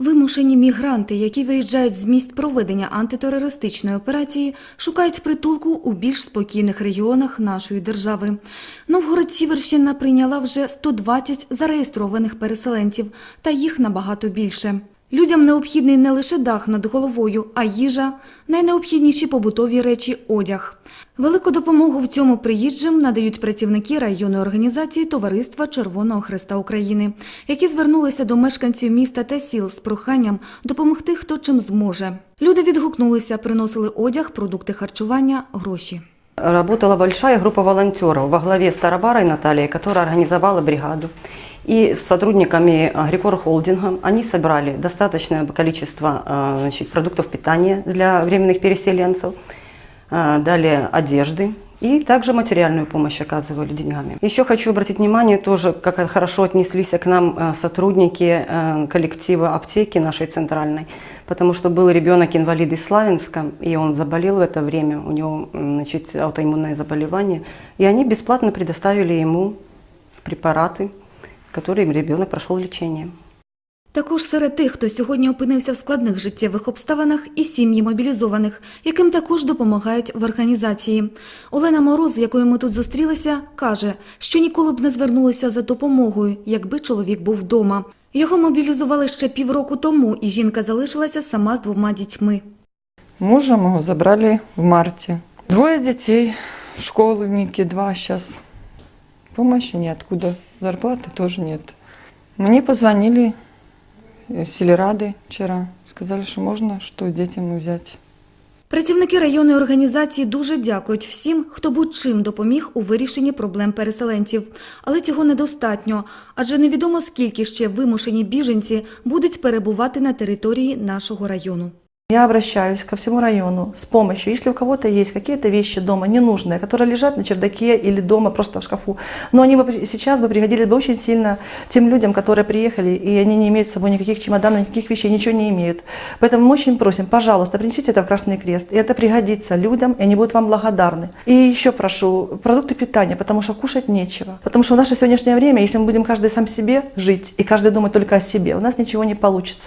Вимушені мігранти, які виїжджають з місць проведення антитерористичної операції, шукають притулку у більш спокійних регіонах нашої держави. Новгород-Сіверщина прийняла вже 120 зареєстрованих переселенців, та їх набагато більше. Людям необхідний не лише дах над головою, а їжа, найнеобхідніші побутові речі – одяг. Велику допомогу в цьому приїжджим надають працівники районної організації Товариства Червоного Хреста України, які звернулися до мешканців міста та сіл з проханням допомогти хто чим зможе. Люди відгукнулися, приносили одяг, продукти харчування, гроші. Работала большая группа волонтеров во главе с Старобарой Натальей, которая организовала бригаду. И с сотрудниками Агрикор Холдинга они собрали достаточное количество э, значит, продуктов питания для временных переселенцев, э, далее одежды и также материальную помощь оказывали деньгами. Еще хочу обратить внимание тоже, как хорошо отнеслись к нам э, сотрудники э, коллектива аптеки нашей центральной, потому что был ребенок-инвалид из Славянска, и он заболел в это время, у него значит, аутоиммунное заболевание, и они бесплатно предоставили ему препараты, которыми ребенок прошел лечение. Також серед тих, хто сьогодні опинився в складних життєвих обставинах і сім'ї мобілізованих, яким також допомагають в організації. Олена Мороз, з якою ми тут зустрілися, каже, що ніколи б не звернулися за допомогою, якби чоловік був вдома. Його мобілізували ще півроку тому, і жінка залишилася сама з двома дітьми. Мужа моего забрали в марте. Двое детей, школьники два сейчас. Помощи ниоткуда, зарплаты тоже нет. Мне позвонили э, с Сельрады вчера. Сказали, что можно, что детям взять. Працівники районної організації дуже дякують всім, хто будь-чим допоміг у вирішенні проблем переселенців. Але цього недостатньо, адже невідомо скільки ще вимушені біженці будуть перебувати на території нашого району. Я обращаюсь ко всему району с помощью, если у кого-то есть какие-то вещи дома ненужные, которые лежат на чердаке или дома просто в шкафу, но они бы сейчас бы пригодились бы очень сильно тем людям, которые приехали, и они не имеют с собой никаких чемоданов, никаких вещей, ничего не имеют. Поэтому мы очень просим, пожалуйста, принесите это в Красный Крест, и это пригодится людям, и они будут вам благодарны. И еще прошу, продукты питания, потому что кушать нечего. Потому что в наше сегодняшнее время, если мы будем каждый сам себе жить, и каждый думать только о себе, у нас ничего не получится.